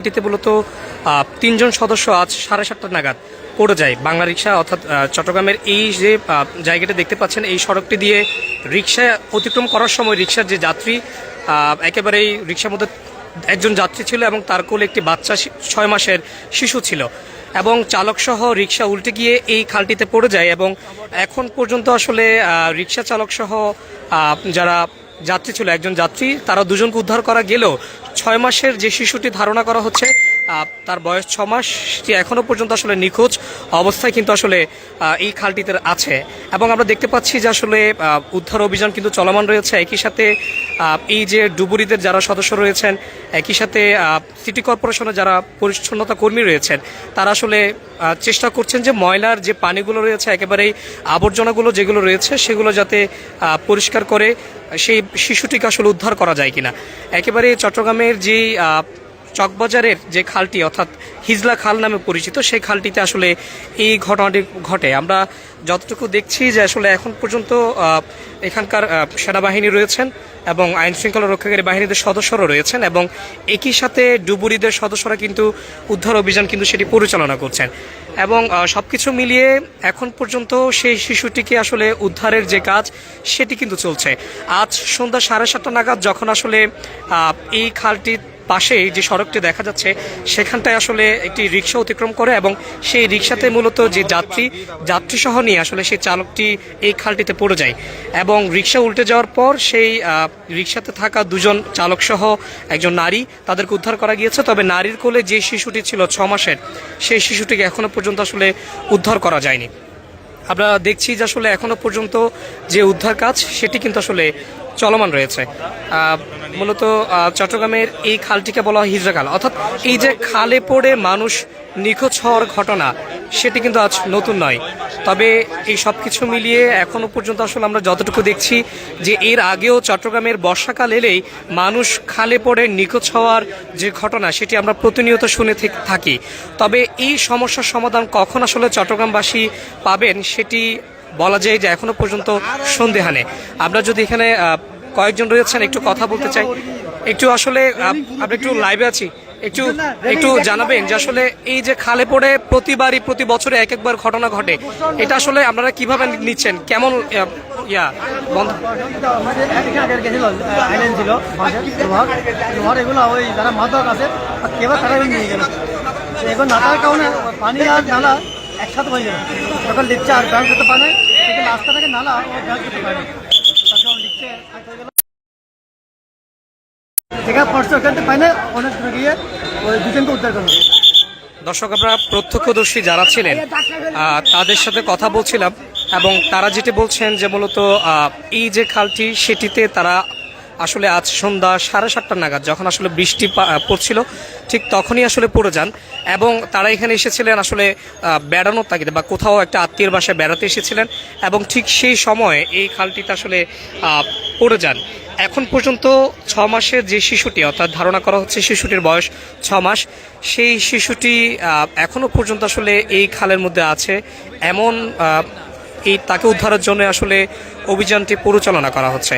এটিতে মূলত তিনজন সদস্য আজ সাড়ে সাতটা নাগাদ পড়ে যায়। বাংলা রিক্সা অর্থাৎ চট্টগ্রামের এই যে জায়গাটা দেখতে পাচ্ছেন, এই সড়কটি দিয়ে রিক্সা অতিক্রম করার সময় রিক্সার যে যাত্রী একেবারেই রিক্সার মধ্যে একজন যাত্রী ছিল এবং তার কোলে একটি বাচ্চা ছয় মাসের শিশু ছিল এবং চালক সহ রিক্সা উল্টে গিয়ে এই খালটিতে পড়ে যায় এবং এখন পর্যন্ত আসলে রিক্সা চালক সহ যারা যাত্রী ছিল, একজন যাত্রী, তারা দুজনকে উদ্ধার করা গেলেও ছয় মাসের যে শিশুটি ধারণা করা হচ্ছে তার বয়স ছ মাস, সেটি এখনও পর্যন্ত আসলে নিখোঁজ অবস্থায় কিন্তু আসলে এই খালটিতে আছে। এবং আমরা দেখতে পাচ্ছি যে আসলে উদ্ধার অভিযান কিন্তু চলমান রয়েছে। একই সাথে এই যে ডুবুরিদের যারা সদস্য রয়েছেন, একই সাথে সিটি কর্পোরেশনের যারা পরিচ্ছন্নতা কর্মী রয়েছেন, তারা আসলে চেষ্টা করছেন যে ময়লার যে পানিগুলো রয়েছে, একেবারেই আবর্জনাগুলো যেগুলো রয়েছে, সেগুলো যাতে পরিষ্কার করে সেই শিশুটিকে আসলে উদ্ধার করা যায় কিনা? একেবারে চট্টগ্রামের যে চকবাজারের যে খালটি অর্থাৎ হিজলা খাল নামে পরিচিত সেই খালটিতে আসলে এই ঘটনাটি ঘটে। আমরা যতটুকু দেখছি যে আসলে এখন পর্যন্ত এখানকার সেনাবাহিনী রয়েছেন এবং আইন শৃঙ্খলা রক্ষাকারী বাহিনীদের সদস্যরা রয়েছেন এবং একই সাথে ডুবুরিদের সদস্যরা কিন্তু উদ্ধার অভিযান কিন্তু সেটি পরিচালনা করছেন। এবং সব কিছু মিলিয়ে এখন পর্যন্ত সেই শিশুটিকে আসলে উদ্ধারের যে কাজ, সেটি কিন্তু চলছে। আজ সন্ধ্যা সাড়ে সাতটা নাগাদ যখন আসলে এই খালটির পাশে যে সড়কটি দেখা যাচ্ছে, সেখানটায় আসলে একটি রিক্সা অতিক্রম করে এবং সেই রিক্সাতে মূলত যে যাত্রী যাত্রী সহ নিয়ে আসলে সেই চালকটি এই খালটিতে পড়ে যায় এবং রিক্সা উল্টে যাওয়ার পর সেই রিক্সাতে থাকা দুজন চালক সহ একজন নারী তাদেরকে উদ্ধার করা গিয়েছে। তবে নারীর কোলে যে শিশুটি ছিল ছ মাসের, সেই শিশুটিকে এখনও পর্যন্ত আসলে উদ্ধার করা যায়নি। আমরা দেখছি যে আসলে এখনও পর্যন্ত যে উদ্ধার কাজ, সেটি কিন্তু আসলে চলমান রয়েছে। মূলত চট্টগ্রামের এই খালটিকে বলা হয় হিজড়া খাল অর্থাৎ এই যে খালে পড়ে মানুষ নিখোঁজ হওয়ার ঘটনা, সেটি কিন্তু আজ নতুন নয়। তবে এই সব কিছু মিলিয়ে এখনও পর্যন্ত আসলে আমরা যতটুকু দেখছি যে এর আগেও চট্টগ্রামের বর্ষাকাল এলেই মানুষ খালে পড়ে নিখোঁজ হওয়ার যে ঘটনা, সেটি আমরা প্রতিনিয়ত শুনে থাকি। তবে এই সমস্যার সমাধান কখন আসলে চট্টগ্রামবাসী পাবেন, সেটি বলা যায় যে এখনও পর্যন্ত সন্দেহানে। আমরা যদি এখানে কয়েকজন রয়েছেন, একটু কথা বলতে চাই। একটু আসলে, আপ- আমরা একটু লাইভে আছি। একটু একটু জানাবেন যে আসলে এই যে খালে পড়ে প্রতিবারই, প্রতি বছরে এক একবার ঘটনা ঘটে, এটা আসলে আপনারা কীভাবে নিচ্ছেন? কেমন আছে তারা কারণে আর একসাথে হয়ে গেল। যখন লিখছে আর ব্যাংক করতে পারে, কিন্তু রাস্তা থেকে নালা ব্যাংক করতে পারে দর্শক আমরা প্রত্যক্ষদর্শী যারা ছিলেন আহ, তাদের সাথে কথা বলছিলাম এবং তারা যেটি বলছেন যে মূলত আহ, এই যে খালটি সেটিতে তারা আসলে আজ সন্ধ্যা সাড়ে সাতটা নাগাদ, যখন আসলে বৃষ্টি পড়ছিল, ঠিক তখনই আসলে পড়ে যান। এবং তারা এখানে এসেছিলেন আসলে বেড়ানোর তাগিদে বা কোথাও একটা আত্মীয়ের বাসায় বেড়াতে এসেছিলেন এবং ঠিক সেই সময়ে এই খালটিতে আসলে পড়ে যান। এখন পর্যন্ত ছ মাসের যে শিশুটি, অর্থাৎ ধারণা করা হচ্ছে শিশুটির বয়স ছ মাস, সেই শিশুটি এখনও পর্যন্ত আসলে এই খালের মধ্যে আছে। এমন এই তাকে উদ্ধারের জন্য আসলে অভিযানটি পরিচালনা করা হচ্ছে।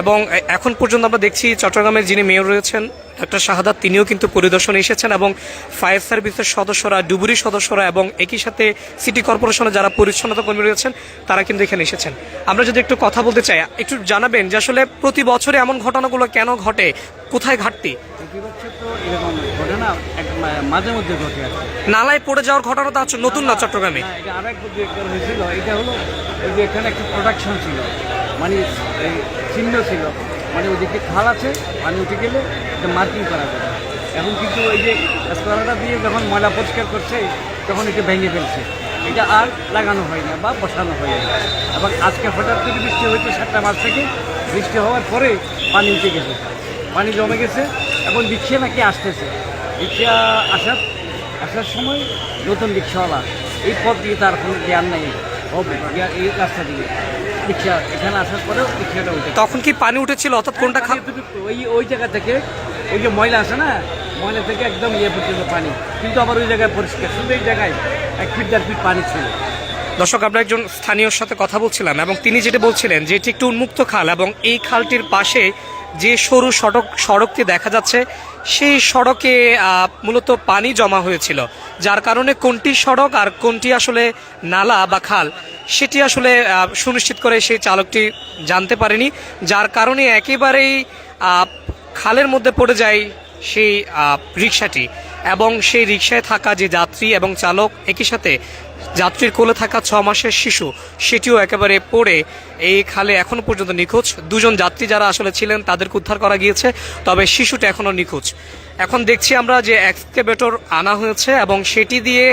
এবং এখন পর্যন্ত আমরা দেখছি চট্টগ্রামের যিনি মেয়র রয়েছেন ডক্টর শাহাদাত তিনিও কিন্তু পরিদর্শনে এসেছেন এবং ফায়ার সার্ভিসের সদস্যরা ডুবুরি সদস্যরা এবং একই সাথে সিটি কর্পোরেশনের যারা পরিচ্ছন্নতা কর্মী রয়েছেন তারা কিন্তু এখানে এসেছেন। আমরা যদি একটু কথা বলতে চাই একটু জানাবেন যে আসলে প্রতি বছরে এমন ঘটনাগুলো কেন ঘটে? কোথায় ঘাটতি। নালায় পড়ে যাওয়ার ঘটনা তো আছে নতুন না চট্টগ্রামে? এটা আরেক হয়েছিল এটা হলো এখানে একটা প্রোডাকশন ছিল। মানে এই চিহ্ন ছিল। মানে ওদিকে খাল আছে পানি উঠে গেলে এটা মার্কিং করা যাবে। এখন কিন্তু ওই যে গাছপালাটা দিয়ে যখন ময়লা পরিষ্কার করছে, তখন এটা ভেঙে ফেলছে। এটা আর লাগানো হয় না বা বসানো হয় না। এবং আজকে হঠাৎ করে বৃষ্টি হয়েছে সাতটা মাস থেকে। বৃষ্টি হওয়ার পরে পানি উঠে গেছে। পানি জমে গেছে এখন রিক্সা নাকি আসতেছে। রিক্সা আসার আসার সময় নতুন রিক্সাওয়ালা। এই পথ দিয়ে তার কোনো জ্ঞান নেই। এই রাস্তা দিয়ে। রিক্সা এখানে আসার পরেও রিক্সাটা উঠে তখন কি পানি উঠেছিল? অর্থাৎ কোনটা খাল এতটুকু ওই ওই জায়গা থেকে ওই যে ময়লা আছে না ময়লা থেকে একদম ইয়ে পর্যন্ত পানি। কিন্তু আবার ওই জায়গায় পরিষ্কার শুধু এই জায়গায় এক ফিট দেড় ফিট পানি ছিল। দর্শক আমরা একজন স্থানীয়র সাথে কথা বলছিলাম এবং তিনি যেটা বলছিলেন যে এটি একটি উন্মুক্ত খাল এবং এই খালটির পাশে যে সরু সড়ক সড়কটি দেখা যাচ্ছে, সেই সড়কে মূলত পানি জমা হয়েছিল। যার কারণে কোনটি সড়ক আর কোনটি আসলে নালা বা খাল, সেটি আসলে সুনিশ্চিত করে সেই চালকটি জানতে পারেনি। যার কারণে একেবারেই খালের মধ্যে পড়ে যায় সেই রিক্সাটি এবং সেই রিক্সায় থাকা যে যাত্রী এবং চালক একই সাথে যাত্রীর কোলে থাকা ছ মাসের শিশু, সেটিও একেবারে পড়ে এই খালে এখনও পর্যন্ত নিখোঁজ। দুজন যাত্রী যারা আসলে ছিলেন, তাদেরকে উদ্ধার করা গিয়েছে, তবে শিশুটা এখনও নিখোঁজ। এখন দেখছি আমরা যে এক্সকেভেটর আনা হয়েছে এবং সেটি দিয়ে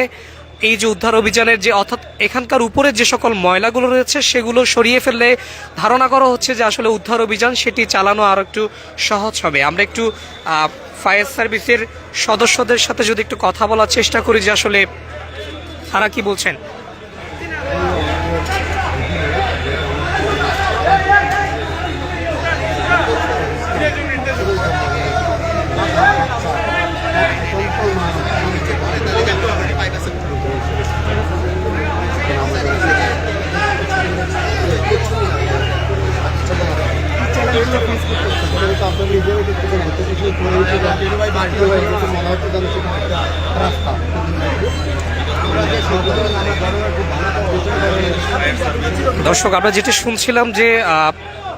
এই যে উদ্ধার অভিযানের যে, অর্থাৎ এখানকার উপরে যে সকল ময়লাগুলো রয়েছে, সেগুলো সরিয়ে ফেললে ধারণা করা হচ্ছে যে আসলে উদ্ধার অভিযান সেটি চালানো আর একটু সহজ হবে। আমরা একটু ফায়ার সার্ভিসের সদস্যদের সাথে যদি একটু কথা বলার চেষ্টা করি যে আসলে তারা কি বলছেন? দর্শক, আমরা যেটি শুনছিলাম যে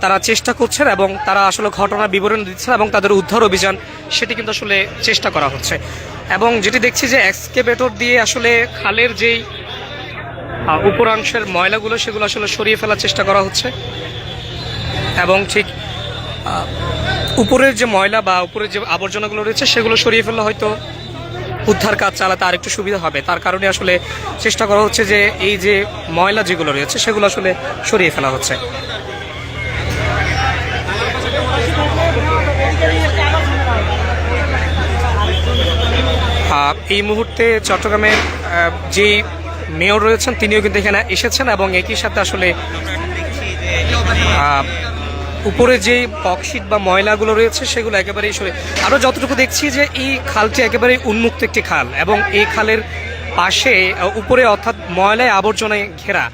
তারা চেষ্টা করছেন এবং তারা আসলে ঘটনার বিবরণ দিচ্ছেন এবং তাদের উদ্ধার অভিযান, সেটি কিন্তু আসলে চেষ্টা করা হচ্ছে। এবং যেটি দেখছি যে এক্সকেভেটর দিয়ে আসলে খালের যেই উপরাংশের ময়লাগুলো, সেগুলো আসলে সরিয়ে ফেলার চেষ্টা করা হচ্ছে। এবং ঠিক উপরের যে ময়লা বা উপরের যে আবর্জনাগুলো রয়েছে, সেগুলো সরিয়ে ফেললে হয়তো উদ্ধার কাজ চালাতে আর একটু সুবিধা হবে। তার কারণে আসলে চেষ্টা করা হচ্ছে যে এই যে ময়লা যেগুলো রয়েছে, সেগুলো আসলে সরিয়ে ফেলা হচ্ছে। এই মুহূর্তে চট্টগ্রামের যেই মেয়র রয়েছেন, তিনিও কিন্তু এখানে এসেছেন এবং একই সাথে আসলে উপরে যে বক্সিট বা ময়লাগুলো রয়েছে, সেগুলো একেবারেই সরে। আমরা যতটুকু দেখছি যে এই খালটি একেবারে উন্মুক্ত একটি খাল এবং এই খালের পাশে উপরে অর্থাৎ ময়লায় আবর্জনায় ঘেরা।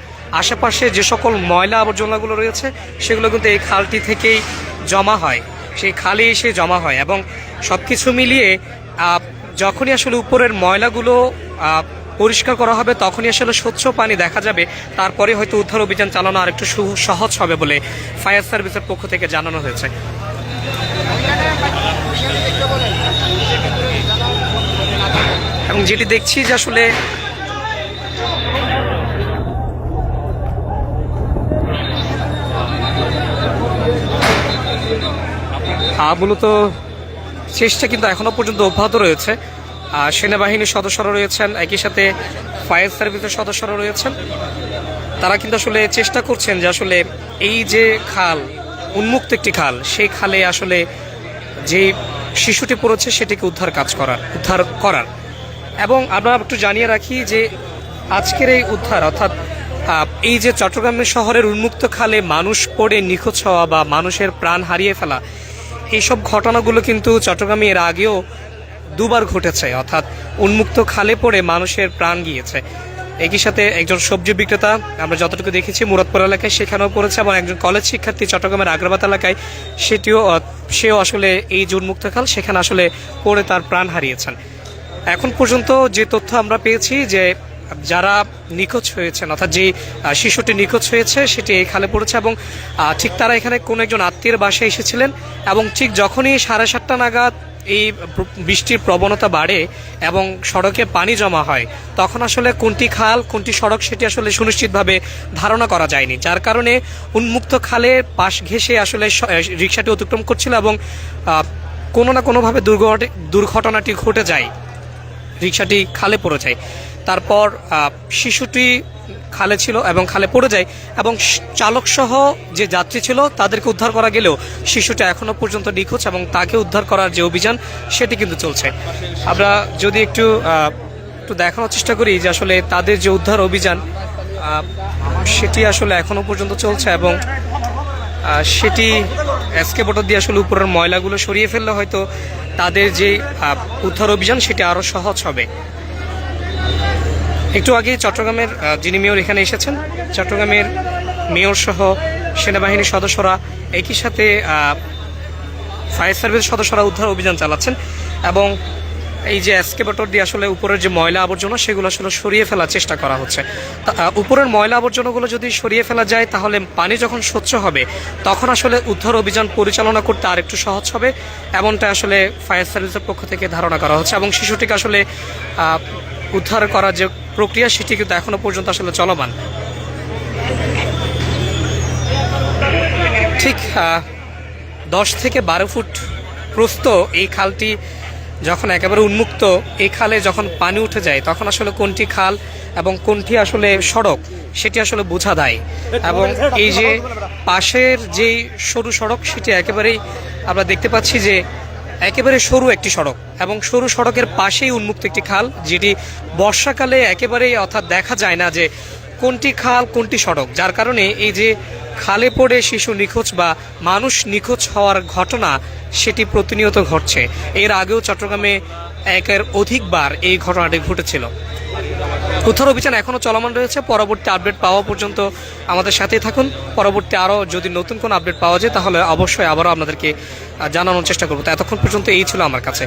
আশেপাশে যে সকল ময়লা আবর্জনাগুলো রয়েছে, সেগুলো কিন্তু এই খালটি থেকেই জমা হয়। সেই খালে এসে জমা হয় এবং সব কিছু মিলিয়ে যখনই আসলে উপরের ময়লাগুলো পরিষ্কার করা হবে, তখনই আসলে স্বচ্ছ পানি দেখা যাবে। তারপরে হয়তো উদ্ধার অভিযান চালানো আর একটু সু- সহজ হবে বলে ফায়ার সার্ভিসের পক্ষ থেকে জানানো হয়েছে। এবং যেটি দেখছি যে আসলে মূলত চেষ্টা কিন্তু এখনও পর্যন্ত অব্যাহত রয়েছে। সেনাবাহিনীর সদস্যরা রয়েছেন, একই সাথে ফায়ার সার্ভিসের সদস্যরা রয়েছেন। তারা কিন্তু আসলে চেষ্টা করছেন যে আসলে এই যে খাল, উন্মুক্ত একটি খাল, সেই খালে আসলে যে শিশুটি পড়েছে সেটিকে উদ্ধার কাজ করার, উদ্ধার করার। এবং আমরা একটু জানিয়ে রাখি যে আজকের এই উদ্ধার, অর্থাৎ এই যে চট্টগ্রামের শহরের উন্মুক্ত খালে মানুষ পড়ে নিখোঁজ হওয়া বা মানুষের প্রাণ হারিয়ে ফেলা, এইসব ঘটনাগুলো কিন্তু চট্টগ্রামে এর আগেও দুবার ঘটেছে, অর্থাৎ উন্মুক্ত খালে পড়ে মানুষের প্রাণ গিয়েছে। একই সাথে একজন সবজি বিক্রেতা, আমরা যতটুকু দেখেছি, মুরাদপুর এলাকায় সেখানেও পড়েছে, এবং একজন কলেজ শিক্ষার্থী চট্টগ্রামের আগ্রাবাদ এলাকায়, সেটিও সেও আসলে এই যে উন্মুক্ত খাল, সেখানে আসলে পড়ে তার প্রাণ হারিয়েছেন। এখন পর্যন্ত যে তথ্য আমরা পেয়েছি যে যারা নিখোঁজ হয়েছেন, অর্থাৎ যে শিশুটি নিখোঁজ হয়েছে, সেটি এই খালে পড়েছে, এবং ঠিক তারা এখানে কোনো একজন আত্মীয়ের বাসায় এসেছিলেন, এবং ঠিক যখনই সাড়ে সাতটা নাগাদ এই বৃষ্টির প্রবণতা বাড়ে এবং সড়কে পানি জমা হয়, তখন আসলে কোনটি খাল, কোনটি সড়ক সেটি আসলে সুনিশ্চিতভাবে ধারণা করা যায়নি। যার কারণে উন্মুক্ত খালে পাশ ঘেঁষে আসলে রিক্সাটি অতিক্রম করছিল এবং কোনো না কোনোভাবে দুর্ঘট- দুর্ঘটনাটি ঘটে যায়। রিক্সাটি খালে পড়ে যায়। তারপর শিশুটি খালে ছিল এবং খালে পড়ে যায় এবং চালক সহ যে যাত্রী ছিল তাদেরকে উদ্ধার করা গেলেও শিশুটা এখনও পর্যন্ত নিখোঁজ এবং তাকে উদ্ধার করার যে অভিযান, সেটি কিন্তু চলছে। আমরা যদি একটু একটু দেখানোর চেষ্টা করি যে আসলে তাদের যে উদ্ধার অভিযান সেটি আসলে এখনও পর্যন্ত চলছে এবং সেটি এসকেপটার দিয়ে আসলে উপরের ময়লাগুলো সরিয়ে ফেললে হয়তো তাদের যে উদ্ধার অভিযান সেটি আরও সহজ হবে। একটু আগে চট্টগ্রামের যিনি মেয়র এখানে এসেছেন, চট্টগ্রামের মেয়র সহ সেনাবাহিনীর সদস্যরা একই সাথে ফায়ার সার্ভিস সদস্যরা উদ্ধার অভিযান চালাচ্ছেন এবং এই যে এসকেভেটর দিয়ে আসলে উপরের যে ময়লা আবর্জনা, সেগুলো আসলে সরিয়ে ফেলার চেষ্টা করা হচ্ছে। উপরের ময়লা আবর্জনাগুলো যদি সরিয়ে ফেলা যায়, তাহলে পানি যখন স্বচ্ছ হবে, তখন আসলে উদ্ধার অভিযান পরিচালনা করতে আর একটু সহজ হবে, এমনটা আসলে ফায়ার সার্ভিসের পক্ষ থেকে ধারণা করা হচ্ছে এবং শিশুটিকে আসলে উদ্ধার করার যে প্রক্রিয়া, সেটি কিন্তু এখনও পর্যন্ত আসলে চলমান। ঠিক দশ থেকে বারো ফুট প্রস্ত এই খালটি যখন একেবারে উন্মুক্ত, এই খালে যখন পানি উঠে যায়, তখন আসলে কোনটি খাল এবং কোনটি আসলে সড়ক, সেটি আসলে বোঝা দেয়। এবং এই যে পাশের যেই সরু সড়ক, সেটি একেবারেই আমরা দেখতে পাচ্ছি যে একেবারে সরু একটি সড়ক এবং সরু সড়কের পাশেই উন্মুক্ত একটি খাল, যেটি বর্ষাকালে একেবারেই অর্থাৎ দেখা যায় না যে কোনটি খাল, কোনটি সড়ক। যার কারণে এই যে খালে পড়ে শিশু নিখোঁজ বা মানুষ নিখোঁজ হওয়ার ঘটনা, সেটি প্রতিনিয়ত ঘটছে। এর আগেও চট্টগ্রামে একের অধিকবার এই ঘটনাটি ঘটেছিল। উদ্ধার অভিযান এখনও চলমান রয়েছে। পরবর্তী আপডেট পাওয়া পর্যন্ত আমাদের সাথেই থাকুন। পরবর্তী আরও যদি নতুন কোনো আপডেট পাওয়া যায়, তাহলে অবশ্যই আবারও আপনাদেরকে জানানোর চেষ্টা করব। তো এতক্ষণ পর্যন্ত এই ছিল আমার কাছে।